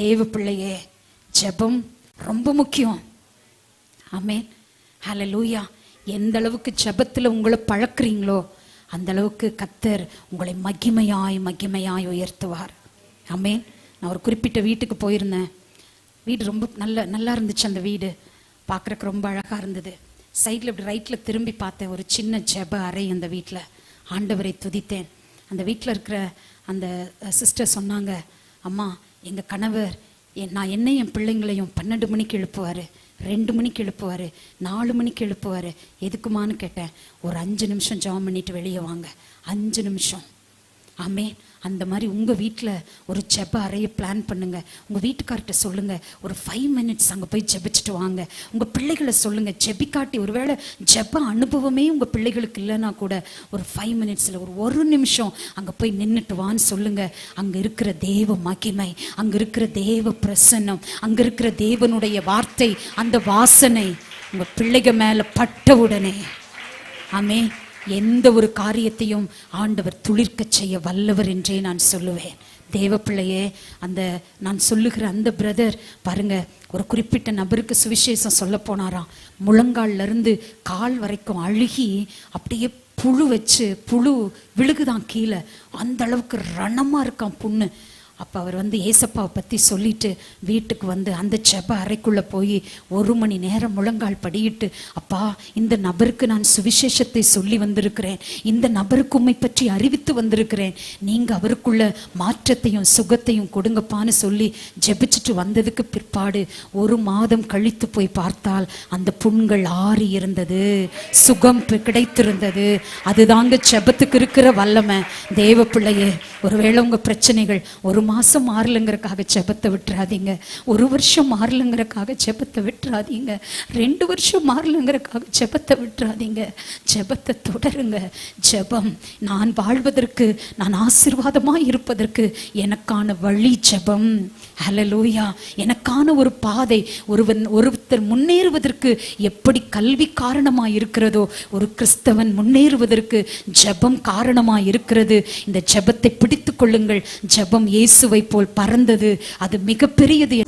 தேவ பிள்ளையே ஜெபம் ரொம்ப முக்கியம். அமென் ஹலோ லூயா எந்த அளவுக்கு ஜபத்தில் உங்களை பழக்கிறீங்களோ அந்த அளவுக்கு கத்தர் உங்களை மகிமையாய் மகிமையாய் உயர்த்துவார். ஆமேன். நான் ஒரு குறிப்பிட்ட வீட்டுக்கு போயிருந்தேன். வீடு ரொம்ப நல்ல நல்லா இருந்துச்சு அந்த வீடு. பார்க்குறக்கு ரொம்ப அழகாக இருந்தது. சைடில் இப்படி ரைட்டில் திரும்பி பார்த்தேன். ஒரு சின்ன ஜெப அறை அந்த வீட்டில் ஆண்டவரை துதித்தேன். அந்த வீட்டில் இருக்கிற அந்த சிஸ்டர் சொன்னாங்க அம்மா எங்கள் கணவர் என் நான் என்ன என் பிள்ளைங்களையும் பன்னெண்டு மணிக்கு எழுப்புவார் ரெண்டு மணிக்கு எழுப்புவார் நாலு மணிக்கு எழுப்புவார். எதுக்குமான்னு கேட்டேன். ஒரு அஞ்சு நிமிஷம் ஜாம் பண்ணிட்டு வெளியே வாங்க. அஞ்சு நிமிஷம். ஆமே அந்த மாதிரி உங்கள் வீட்டில் ஒரு ஜெப அறையை பிளான் பண்ணுங்க. உங்கள் வீட்டுக்கார்ட்ட சொல்லுங்க. ஒரு ஃபைவ் மினிட்ஸ் அங்கே போய் ஜெபிச்சுட்டு வாங்க. உங்கள் பிள்ளைகளை சொல்லுங்க. ஜெபிக்காட்டி ஒருவேளை ஜெப அனுபவமே உங்கள் பிள்ளைகளுக்கு இல்லைன்னா கூட ஒரு ஃபைவ் மினிட்ஸில் ஒரு ஒரு நிமிஷம் அங்கே போய் நின்றுட்டு வான்னு சொல்லுங்க. அங்கே இருக்கிற தேவ மகிமை அங்கே இருக்கிற தேவ பிரசன்னம் அங்கே இருக்கிற தேவனுடைய வார்த்தை அந்த வாசனை உங்கள் பிள்ளைகள் மேலே பட்ட உடனே. ஆமே எந்த ஒரு காரியத்தையும் ஆண்டவர் துளிர்க்க செய்ய வல்லவர் என்றே நான் சொல்லுவேன். தேவப்பிள்ளையே அந்த நான் சொல்லுகிற அந்த பிரதர் பாருங்க ஒரு குறிப்பிட்ட நபருக்கு சுவிசேஷம் சொல்ல போனாராம். முழங்கால்ல இருந்து கால் வரைக்கும் அழுகி அப்படியே புழு வச்சு புழு விழுகுதான் கீழே. அந்த அளவுக்கு ரணமா இருக்கான் புண்ணு. அப்போ அவர் வந்து ஏசப்பாவை பற்றி சொல்லிட்டு வீட்டுக்கு வந்து அந்த செப அறைக்குள்ளே போய் ஒரு மணி நேரம் முழங்கால் படியிட்டு அப்பா இந்த நபருக்கு நான் சுவிசேஷத்தை சொல்லி வந்திருக்கிறேன். இந்த நபருக்கு உண்மை பற்றி அறிவித்து வந்திருக்கிறேன். நீங்கள் அவருக்குள்ள மாற்றத்தையும் சுகத்தையும் கொடுங்கப்பான்னு சொல்லி ஜெபிச்சுட்டு வந்ததுக்கு பிற்பாடு ஒரு மாதம் கழித்து போய் பார்த்தால் அந்த புண்கள் ஆறி இருந்தது. சுகம் கிடைத்திருந்தது. அதுதாங்க செபத்துக்கு இருக்கிற வல்லமை. தேவ பிள்ளையே ஒருவேளை உங்கள் பிரச்சனைகள் ஒரு மாசம் மாறலைங்கிறக்காக ஜெபத்தை விட்டுறாதீங்க. ஒரு வருஷம் மாறலைங்கிறக்காக ஜெபத்தை விட்டுறாதீங்க. ரெண்டு வருஷம் மாறலைங்கிறக்காக ஜெபத்தை விட்டுறாதீங்க. ஜெபத்தை தொடருங்க. ஜெபம் நான் வாழ்வதற்கு நான் ஆசீர்வாதமா இருப்பதற்கு எனக்கான வழி ஜெபம். ஹலலூயா எனக்கான ஒரு பாதை ஒருவன் ஒருத்தர் முன்னேறுவதற்கு எப்படி கல்வி காரணமா இருக்கிறதோ ஒரு கிறிஸ்தவன் முன்னேறுவதற்கு ஜெபம் காரணமா இருக்கிறது இந்த ஜெபத்தை பிடித்துக் கொள்ளுங்கள். ஜெபம் கொசுவை போல் பறந்தது. அது மிகப்பெரியது.